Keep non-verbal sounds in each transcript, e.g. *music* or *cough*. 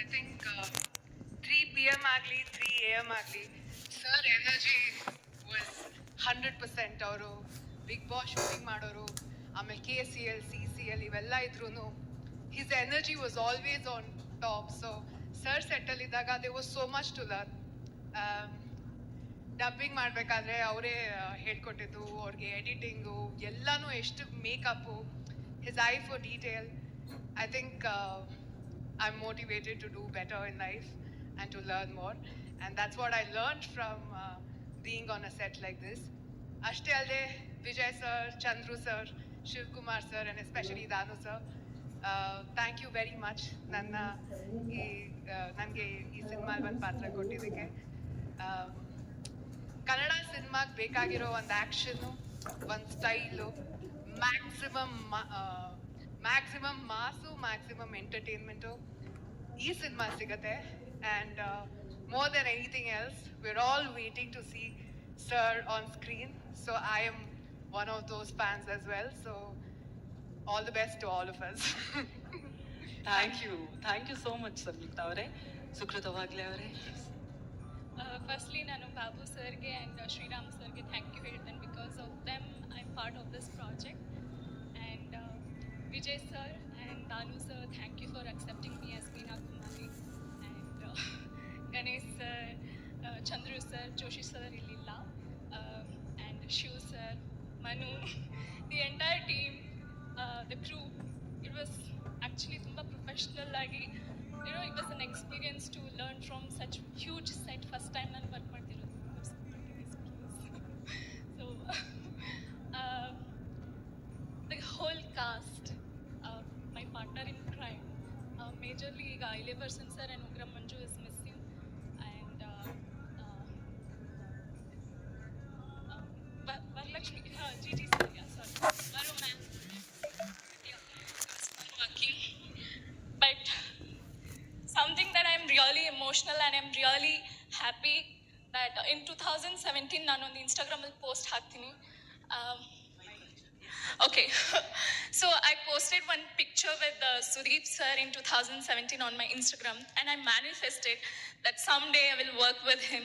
I think three P M ಆಗಲಿ three A M ಆಗಲಿ sir energy was hundred percent ಅವರು. Bigg Boss shooting ಮಾಡೋರು, ಆಮೇಲೆ K C L C C L ಇವೆಲ್ಲ ಇದ್ರೂ his energy was always on top so sir ಸೆಟ್ಟಲ್ಲಿದ್ದಾಗ they was so much to learn dubbing ಮಾಡಬೇಕಾದ್ರೆ ಅವರೇ ಹೇಳ್ಕೊಟ್ಟಿದ್ದು, ಅವ್ರಿಗೆ ಎಡಿಟಿಂಗು ಎಲ್ಲನೂ ಎಷ್ಟು makeup his eye for detail I think I am motivated to do better in life and to learn more and that's what I learn from being on a set like this ಅಷ್ಟೇ ಅಲ್ಲದೆ Vijay sir Chandru sir Shivakumar sir and especially Danu sir thank you very much ನನ್ನ ಈ ನನಗೆ ಈ ಸಿನಿಮಾಲ್ ಒಂದು ಪಾತ್ರ ಕೊಟ್ಟಿದ್ದಕ್ಕೆ ಆ, ಕನ್ನಡ ಸಿನಿಮಾಗೆ ಬೇಕಾಗಿರೋ ಒಂದು ಆ್ಯಕ್ಷನು ಒಂದು style maximum maximum mass maximum entertainment ಈ ಸಿನಿಮಾ ಸಿಗುತ್ತೆ and more than anything else we're all waiting to see sir on screen so I am one of those fans as well so all the best to all of us thank you thank you so much Samyukta ಅವರೇ ಸುಕೃತ ವಾಗ್ಲೆ ಅವರೇ firstly ನಾನು ಬಾಬು ಸರ್ಗೆ and Sriram ಸರ್ಗೆ thank you ಹೇಳ್ತೇನೆ because of them I am part of this project and Vijay sir and Danu sir thank you for accepting me as Meena Kumari and *laughs* Ganesh sir Chandru sir Joshi sir ಇಲ್ಲಿಲ್ಲ and Shiv sir Manu *laughs* the entire team the crew it was actually ತುಂಬ professional ಆಗಿ you know, it was an experience to learn from such huge set. First time ನಾನು work majorly ಈಗ ಇಲೆ person sir and Ugram Manju is missing and Varalakshmi ji ji sir sorry ವರು ma'am working but something that I'm really emotional and I'm really happy that in 2017 ನಾನು ಒಂದು ಇನ್ಸ್ಟಾಗ್ರಾಮಲ್ಲಿ post ಹಾಕ್ತೀನಿ Um, okay *laughs* so I posted one picture with uh, Sudeep sir in 2017 on my Instagram and I manifested that someday I will work with him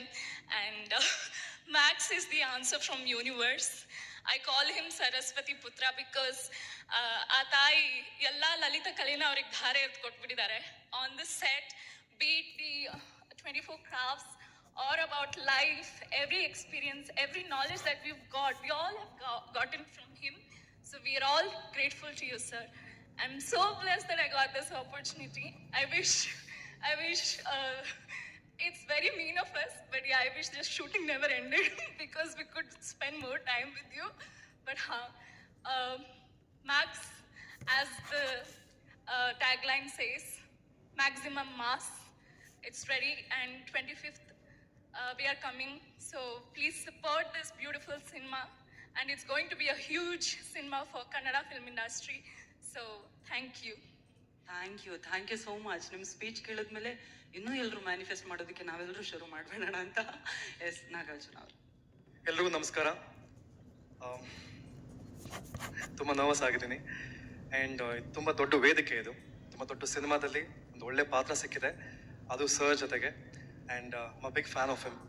and uh, *laughs* Max is the answer from universe I call him Saraswati Putra because uh, ಆ ತಾಯಿ ಎಲ್ಲ ಲಲಿತ ಕಲೆನ ಅವ್ರಿಗೆ ಧಾರೆ ಎತ್ತು ಕೊಟ್ಬಿಟ್ಟಿದ್ದಾರೆ on the set beat the twenty four crafts or about life, every experience, every knowledge that we've got, we all have go- gotten from him. So we are all grateful to you, sir. I'm so blessed that I got this opportunity. I wish, I wish, uh, it's very mean of us, but yeah, I wish this shooting never ended *laughs* because we could spend more time with you. But huh, um, Max, as the uh, tagline says, maximum mass. It's ready, and 25th uh, we are coming. So please support this beautiful cinema, and it's going to be a huge cinema for Kannada film industry. So thank you. Thank you thank you so much ನಿಮ್ಮ speech ಕೇಳಿದ್ಮೇಲೆ ಇನ್ನೂ ಎಲ್ಲರೂ manifest ಮಾಡೋದಕ್ಕೆ ನಾವೆಲ್ಲರೂ ಶುರು ಮಾಡಬೇಡಣ ಅಂತ. S Nagarjuna ಅವರು. ಎಲ್ರಿಗೂ ನಮಸ್ಕಾರ. ತುಂಬ ನರ್ವಸ್ ಆಗಿದ್ದೀನಿ. ಆ್ಯಂಡ್ ತುಂಬ ದೊಡ್ಡ ವೇದಿಕೆ ಇದು. ತುಂಬ ದೊಡ್ಡ ಸಿನಿಮಾದಲ್ಲಿ ಒಂದು ಒಳ್ಳೆ ಪಾತ್ರ ಸಿಕ್ಕಿದೆ. ಅದು ಸರ್ ಜೊತೆಗೆ. ಆ್ಯಂಡ್ ಮ ಬಿಗ್ ಫ್ಯಾನ್ ಆಫ್ ಹಿಮ್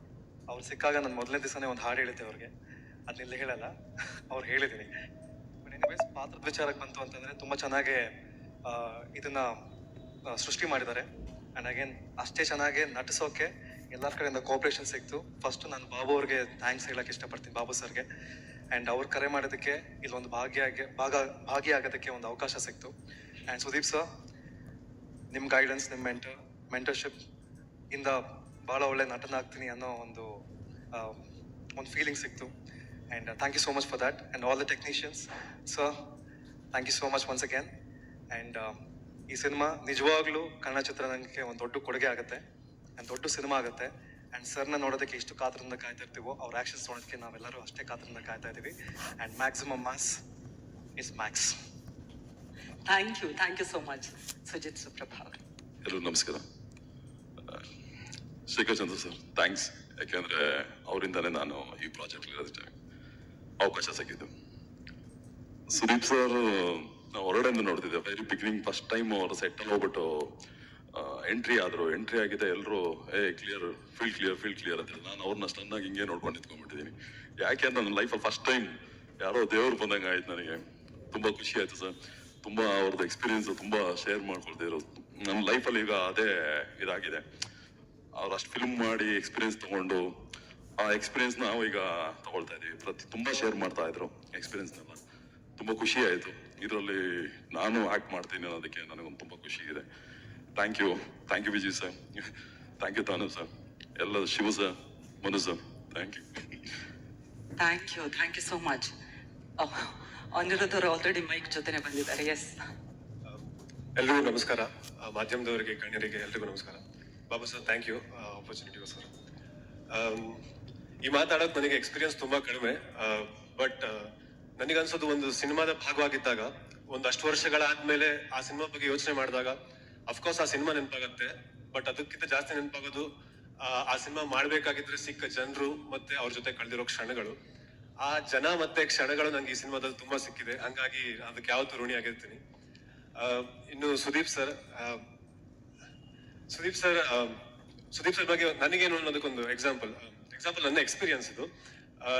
ಅವ್ರು ಸಿಕ್ಕಾಗ ನಾನು ಮೊದಲನೇ ದಿವಸನೇ ಒಂದು ಹಾಡು ಹೇಳಿದ್ದೆ ಅವ್ರಿಗೆ. ಅದನ್ನೆಲ್ಲ ಹೇಳಲ್ಲ. ಅವ್ರು ಹೇಳಿದ್ದೀನಿ ಬಟ್ ಎನಿವೇಸ್ ಪಾತ್ರದ ವಿಚಾರಕ್ಕೆ ಬಂತು ಅಂತಂದರೆ ತುಂಬ ಚೆನ್ನಾಗಿ ಇದನ್ನ ಸೃಷ್ಟಿ ಮಾಡಿದ್ದಾರೆ. ಆ್ಯಂಡ್ ಅಗೇನ್ ಅಷ್ಟೇ ಚೆನ್ನಾಗಿ ನಟಿಸೋಕೆ ಎಲ್ಲರ ಕಡೆಯಿಂದ ಕೋಪ್ರೇಷನ್ ಸಿಕ್ತು. ಫಸ್ಟ್ ನಾನು ಬಾಬು ಅವ್ರಿಗೆ ಥ್ಯಾಂಕ್ಸ್ ಹೇಳಕ್ಕೆ ಇಷ್ಟಪಡ್ತೀನಿ, ಬಾಬು ಸರ್ಗೆ. ಆ್ಯಂಡ್ ಅವ್ರು ಕರೆ ಮಾಡೋದಕ್ಕೆ ಇಲ್ಲೊಂದು ಭಾಗಿಯಾಗಿ, ಭಾಗ, ಭಾಗಿಯಾಗೋದಕ್ಕೆ ಒಂದು ಅವಕಾಶ ಸಿಕ್ತು. ಆ್ಯಂಡ್ ಸುದೀಪ್ ಸರ್ ನಿಮ್ಮ ಗೈಡೆನ್ಸ್ ನಿಮ್ಮ ಮೆಂಟರ್ ಮೆಂಟರ್ಶಿಪ್ ಇಂದ ಭಾಳ ಒಳ್ಳೆ ನಟನಾಗ್ತೀನಿ ಅನ್ನೋ ಒಂದು ಒಂದು ಫೀಲಿಂಗ್ ಸಿಕ್ತು. And thank you so much for that. And all the technicians, sir thank you so much once again and ಈ ಸಿನಿಮಾ ನಿಜವಾಗ್ಲೂ ಕನ್ನಡ ಚಿತ್ರರಂಗಕ್ಕೆ ಒಂದು ದೊಡ್ಡ ಕೊಡುಗೆ ಆಗುತ್ತೆ ಆ್ಯಂಡ್ ದೊಡ್ಡ ಸಿನಿಮಾ ಆಗುತ್ತೆ. ಆ್ಯಂಡ್ ಸರ್ನ ನೋಡೋದಕ್ಕೆ ಎಷ್ಟು ಕಾತರದಿಂದ ಕಾಯ್ತಾ ಇರ್ತೀವೋ ಅವ್ರ ಆ್ಯಕ್ಷನ್ಸ್ ನೋಡೋದಕ್ಕೆ ನಾವೆಲ್ಲರೂ ಅಷ್ಟೇ ಕಾತರದಿಂದ ಕಾಯ್ತಾ ಇದ್ದೀವಿ. And maximum mass is Max thank you thank you so much Sujith Suprabha ಅವರು ಎಲ್ಲರಿಗೂ ನಮಸ್ಕಾರ. ಶೇಖರ್ ಚಂದ್ರ ಸರ್ ಥ್ಯಾಂಕ್ಸ್ ಯಾಕೆಂದರೆ ಅವರಿಂದಲೇ ನಾನು ಈ ಪ್ರಾಜೆಕ್ಟ್ ಇರೋದಕ್ಕೆ ಅವಕಾಶ ಸಿಕ್ಕಿದ್ದು. ಸುದೀಪ್ ಸರ್ ನಾವು ಹೊರಗಡೆಯಿಂದ ನೋಡ್ತಿದ್ದೆ. ವೆರಿ ಬಿಗಿನಿಂಗ್ ಫಸ್ಟ್ ಟೈಮ್ ಅವರ ಸೆಟ್ಟಲ್ಲಿ ಹೋಗ್ಬಿಟ್ಟು ಎಂಟ್ರಿ ಆದರು. ಎಂಟ್ರಿ ಆಗಿದೆ ಎಲ್ಲರೂ ಏ clear field clear field clear ಅಂತ ನಾನು ಅವ್ರನ್ನ ಸ್ಟನ್ನಾಗಿ ಹಿಂಗೆ ನೋಡ್ಕೊಂಡು ನಿಂತ್ಕೊಂಡ್ಬಿಟ್ಟಿದ್ದೀನಿ. ಯಾಕೆ ಅಂತ ನನ್ನ ಲೈಫಲ್ಲಿ ಫಸ್ಟ್ ಟೈಮ್ ಯಾರೋ ದೇವ್ರು ಬಂದಂಗೆ ಆಯ್ತು ನನಗೆ. ತುಂಬಾ ಖುಷಿ ಆಯ್ತು ಸರ್ ತುಂಬಾ ಅವ್ರದ್ದು ಎಕ್ಸ್ಪೀರಿಯನ್ಸ್ ತುಂಬಾ ಶೇರ್ ಮಾಡ್ಕೊಳ್ತಾ ಇರೋದು. ನನ್ನ ಲೈಫಲ್ಲಿ ಈಗ ಅದೇ ಇದಾಗಿದೆ. ಅವ್ರು ಅಷ್ಟು ಫಿಲ್ಮ್ ಮಾಡಿ ಎಕ್ಸ್ಪೀರಿಯನ್ಸ್ ತಗೊಂಡು ಆ ಎಕ್ಸ್ಪೀರಿಯನ್ಸ್ ನಾವು ಈಗ ತಗೊಳ್ತಾ ಇದೀವಿ. ಪ್ರತಿ ತುಂಬಾ ಶೇರ್ ಮಾಡ್ತಾ ಇದ್ರು ಎಕ್ಸ್ಪೀರಿಯನ್ಸ್ನೆಲ್ಲ ತುಂಬಾ ಖುಷಿ ಆಯಿತು. ಇದರಲ್ಲಿ ನಾನು ಆಕ್ಟ್ ಮಾಡ್ತೀನಿ ಅನ್ನೋದಕ್ಕೆ ನನಗೊಂದು ತುಂಬಾ ಖುಷಿ ಇದೆ. Thank you thank you Vijay sir thank you ತಾನು ಸರ್ ಎಲ್ಲ Shiva sir Manu sir thank you thank you thank you so much Aniruddha ಅವರು ಆಲ್ರೆಡಿ ಮೈಕ್ ಜೊತೆನೆ ಬಂದಿದ್ದಾರೆ. ಎಸ್ ಎಲ್ರಿಗೂ ನಮಸ್ಕಾರ. ಮಾಧ್ಯಮದವರಿಗೆ ಗಣ್ಯರಿಗೆ ಎಲ್ರಿಗೂ ನಮಸ್ಕಾರ. Babu sir thank you opportunity sir. ಈ ಮಾತಾಡೋಕೆ ನನಗೆ ಎಕ್ಸ್ಪೀರಿಯನ್ಸ್ ತುಂಬಾ ಕಡಿಮೆ. ಬಟ್ ನನಗನ್ಸೋದು ಒಂದು ಸಿನಿಮಾದ ಭಾಗವಾಗಿದ್ದಾಗ ಒಂದಷ್ಟು ವರ್ಷಗಳಾದ್ಮೇಲೆ ಆ ಸಿನಿಮಾ ಬಗ್ಗೆ ಯೋಚನೆ ಮಾಡಿದಾಗ ಅಫ್ಕೋರ್ಸ್ ಆ ಸಿನಿಮಾ ನೆನಪಾಗತ್ತೆ ಬಟ್ ಅದಕ್ಕಿಂತ ಜಾಸ್ತಿ ನೆನಪಾಗೋದು ಆ, ಸಿನಿಮಾ ಮಾಡ್ಬೇಕಾಗಿದ್ರೆ ಸಿಕ್ಕ ಜನರು ಮತ್ತೆ ಅವ್ರ ಜೊತೆ ಕಳೆದಿರೋ ಕ್ಷಣಗಳು. ಆ ಜನ ಮತ್ತೆ ಕ್ಷಣಗಳು ನಂಗೆ ಈ ಸಿನಿಮಾದಲ್ಲಿ ತುಂಬಾ ಸಿಕ್ಕಿದೆ. ಹಂಗಾಗಿ ಅದಕ್ಕೆ ಯಾವತ್ತು ಋಣಿ ಆಗಿರ್ತೀನಿ. ಇನ್ನು ಸುದೀಪ್ ಸರ್ ಸುದೀಪ್ ಸರ್ ಆ, ಸುದೀಪ್ ಸರ್ ಬಗ್ಗೆ ನನಗೇನು ಅನ್ನೋದಕ್ಕೊಂದು ಎಕ್ಸಾಂಪಲ್ ಎಕ್ಸಾಂಪಲ್ ನನ್ನ ಎಕ್ಸ್ಪೀರಿಯನ್ಸ್ ಇದು.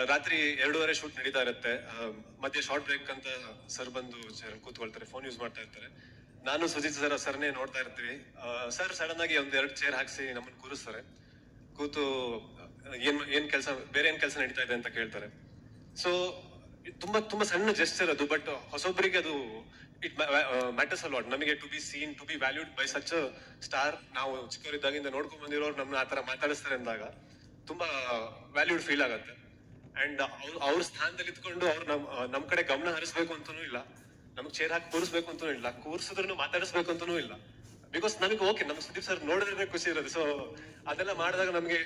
ರಾತ್ರಿ ಎರಡೂವರೆ ಶೂಟ್ ನಡೀತಾ ಇರುತ್ತೆ. ಆ, ಮಧ್ಯೆ ಶಾರ್ಟ್ ಬ್ರೇಕ್ ಅಂತ ಸರ್ ಬಂದು ಕೂತ್ಕೊಳ್ತಾರೆ ಫೋನ್ ಯೂಸ್ ಮಾಡ್ತಾ ಇರ್ತಾರೆ. ನಾನು ಸುಜಿತ್ ಸರ್ ಸರ್ನೇ ನೋಡ್ತಾ ಇರ್ತೀವಿ. ಸರ್ ಸಡನ್ ಆಗಿ ಒಂದ್ ಎರಡು ಚೇರ್ ಹಾಕಿಸಿ ನಮ್ಮನ್ನು ಕೂರಿಸ್ತಾರೆ. ಕೂತು ಏನ್ ಏನ್ ಕೆಲಸ ಬೇರೆ ಏನ್ ಕೆಲಸ ನಡೀತಾ ಇದೆ ಅಂತ ಕೇಳ್ತಾರೆ. ಸೊ ತುಂಬಾ ತುಂಬಾ ಸಣ್ಣ ಜೆಸ್ಚರ್ ಅದು ಬಟ್ ಹೊಸೊಬ್ಬರಿಗೆ ಅದು ಇಟ್ ಮ್ಯಾಟರ್ಸ್ ಅಲ್ವಾ ನಮಗೆ to be seen to be valued by such star ನಾವು ಚಿಕ್ಕವರಿದ್ದಾಗಿಂದ ನೋಡ್ಕೊಂಡ್ ಬಂದಿರೋರು ನಮ್ಮನ್ನ ಆತರ ಮಾತಾಡಿಸ್ತಾರೆ ಅಂದಾಗ ತುಂಬಾ ವ್ಯಾಲ್ಯೂಡ್ ಫೀಲ್ ಆಗತ್ತೆ. ಅಂಡ್ ಅವ್ರ ಅವ್ರ ಸ್ಥಾನದಲ್ಲಿ ಇದ್ಕೊಂಡು ಅವ್ರು ನಮ್ ನಮ್ ಕಡೆ ಗಮನ ಹರಿಸ್ಬೇಕು ಅಂತಾನೂ ಇಲ್ಲ. ನಮ್ಗೆ ಚೇರ್ ಹಾಕಿ ಕೂರಿಸ್ಬೇಕು ಅಂತಾನೂ ಇಲ್ಲ. ಕೂರ್ಸಿದ್ರು ಮಾತಾಡಿಸ್ಬೇಕು ಅಂತಾನೂ ಇಲ್ಲ. ಬಿಕಾಸ್ ನಮಗೆ ಓಕೆ ನಮ್ ಸುದೀಪ್ ಸರ್ ನೋಡಿದ್ರೆ ಖುಷಿ ಇರೋದು ಸೊ ಅದೆಲ್ಲ ಮಾಡಿದಾಗ ನಮಗೆ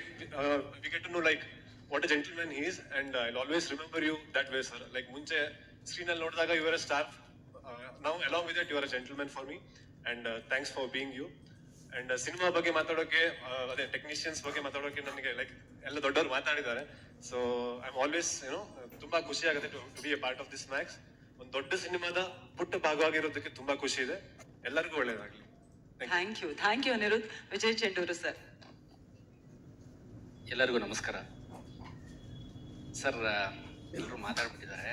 we like what a man he's and I always remember you that way sir like ಮುಂಚೆ ಸ್ಕ್ರೀನಲ್ಲಿ ನೋಡಿದಾಗ ಯುವರ್ ಸ್ಟಾಫ್ ನಾವು along with your gentleman for me and thanks for being you and cinema ಬಗ್ಗೆ ಮಾತಾಡೋಕೆ ಅದೇ ಟೆಕ್ನಿಷಿಯನ್ಸ್ ಬಗ್ಗೆ ಮಾತಾಡೋಕೆ ನನಗೆ ಲೈಕ್ ಎಲ್ಲ ದೊಡ್ಡವರು ಮಾತಾಡಿದ್ದಾರೆ. ಸೊ ಐ ಆಮ್ ಆಲ್ವೇಸ್ ಏನೋ ತುಂಬಾ ಖುಷಿ ಆಗುತ್ತೆ to be a part of this Max ಒಂದು ದೊಡ್ಡ ಸಿನಿಮಾದ ಪುಟ್ಟ ಭಾಗವಾಗಿರೋದಕ್ಕೆ ತುಂಬಾ ಖುಷಿ ಇದೆ. ಎಲ್ಲರಿಗೂ ಒಳ್ಳೇದಾಗಲಿ. Thank you thank you Aniruddh Vijay Chendur sir ಎಲ್ಲರಿಗೂ ನಮಸ್ಕಾರ. ಸರ್ ಎಲ್ಲರೂ ಮಾತಾಡ್ಬಿಟ್ಟಿದ್ದಾರೆ.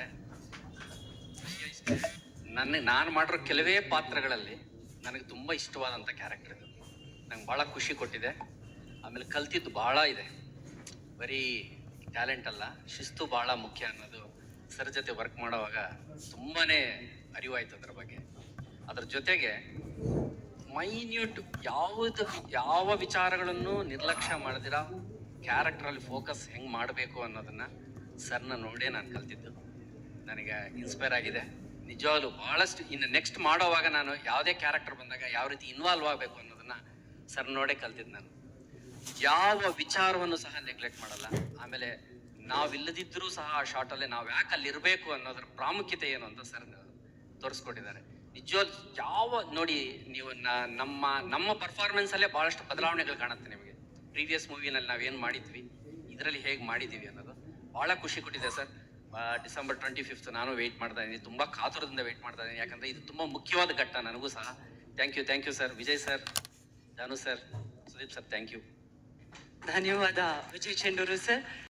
ನನ್ನ ನಾನು ಮಾಡಿರೋ ಕೆಲವೇ ಪಾತ್ರಗಳಲ್ಲಿ ನನಗೆ ತುಂಬ ಇಷ್ಟವಾದಂಥ ಕ್ಯಾರೆಕ್ಟರ್ ಇದು. ನಂಗೆ ಭಾಳ ಖುಷಿ ಕೊಟ್ಟಿದೆ. ಆಮೇಲೆ ಕಲ್ತಿದ್ದು ಭಾಳ ಇದೆ. ಬರೀ ಟ್ಯಾಲೆಂಟ್ ಅಲ್ಲ, ಶಿಸ್ತು ಭಾಳ ಮುಖ್ಯ ಅನ್ನೋದು ಸರ್ ಜೊತೆ ವರ್ಕ್ ಮಾಡುವಾಗ ತುಂಬಾ ಅರಿವಾಯಿತು ಅದ್ರ ಬಗ್ಗೆ. ಅದ್ರ ಜೊತೆಗೆ ಮೈನ್ಯೂಟ್ ಯಾವುದು, ಯಾವ ವಿಚಾರಗಳನ್ನು ನಿರ್ಲಕ್ಷ್ಯ ಮಾಡದಿರ ಕ್ಯಾರೆಕ್ಟ್ರಲ್ಲಿ ಫೋಕಸ್ ಹೆಂಗೆ ಮಾಡಬೇಕು ಅನ್ನೋದನ್ನ ಸರ್ನ ನೋಡೇ ನಾನು ಕಲ್ತಿದ್ದು. ನನಗೆ ಇನ್ಸ್ಪೈರ್ ಆಗಿದೆ. ನಿಜವಾಗ್ಲೂ ಭಾಳಷ್ಟು ಇನ್ನು ನೆಕ್ಸ್ಟ್ ಮಾಡೋವಾಗ ನಾನು ಯಾವುದೇ ಕ್ಯಾರೆಕ್ಟರ್ ಬಂದಾಗ ಯಾವ ರೀತಿ ಇನ್ವಾಲ್ವ್ ಆಗಬೇಕು ಅನ್ನೋದನ್ನ ಸರ್ ನೋಡೇ ಕಲ್ತಿದ್ದು ನಾನು. ಯಾವ ವಿಚಾರವನ್ನು ಸಹ ನೆಗ್ಲೆಕ್ಟ್ ಮಾಡಲ್ಲ. ಆಮೇಲೆ ನಾವಿಲ್ಲದಿದ್ದರೂ ಸಹ ಆ ಶಾರ್ಟಲ್ಲಿ ನಾವು ಯಾಕೆ ಅಲ್ಲಿರಬೇಕು ಅನ್ನೋದ್ರ ಪ್ರಾಮುಖ್ಯತೆ ಏನು ಅಂತ ಸರ್ ತೋರಿಸ್ಕೊಟ್ಟಿದ್ದಾರೆ. ನಿಜವಾಗ್ ಯಾವ, ನೋಡಿ, ನೀವು ನಮ್ಮ ನಮ್ಮ ಪರ್ಫಾರ್ಮೆನ್ಸಲ್ಲೇ ಭಾಳಷ್ಟು ಬದಲಾವಣೆಗಳು ಕಾಣುತ್ತೆ ನಿಮಗೆ. ಪ್ರೀವಿಯಸ್ ಮೂವಿನಲ್ಲಿ ನಾವೇನು ಮಾಡಿದ್ವಿ, ಇದರಲ್ಲಿ ಹೇಗೆ ಮಾಡಿದ್ದೀವಿ ಅನ್ನೋದು. ಬಹಳ ಖುಷಿ ಕೊಟ್ಟಿದೆ ಸರ್. ಡಿಸೆಂಬರ್ ಟ್ವೆಂಟಿ ಫಿಫ್ತ್ ನಾನು ವೆಯ್ಟ್ ಮಾಡ್ತಾ ಇದ್ದೀನಿ. ತುಂಬ ಕಾತುರದಿಂದ ವೆಯ್ಟ್ ಮಾಡ್ತಾ ಇದ್ದೀನಿ. ಯಾಕಂದ್ರೆ ಇದು ತುಂಬ ಮುಖ್ಯವಾದ ಘಟ್ಟ ನನಗೂ ಸಹ. Thank you thank you sir Vijay sir Janu sir Sudeep sir thank you ಧನ್ಯವಾದ. ವಿಜಯ್ ಚೆಂಡೂರು ಸರ್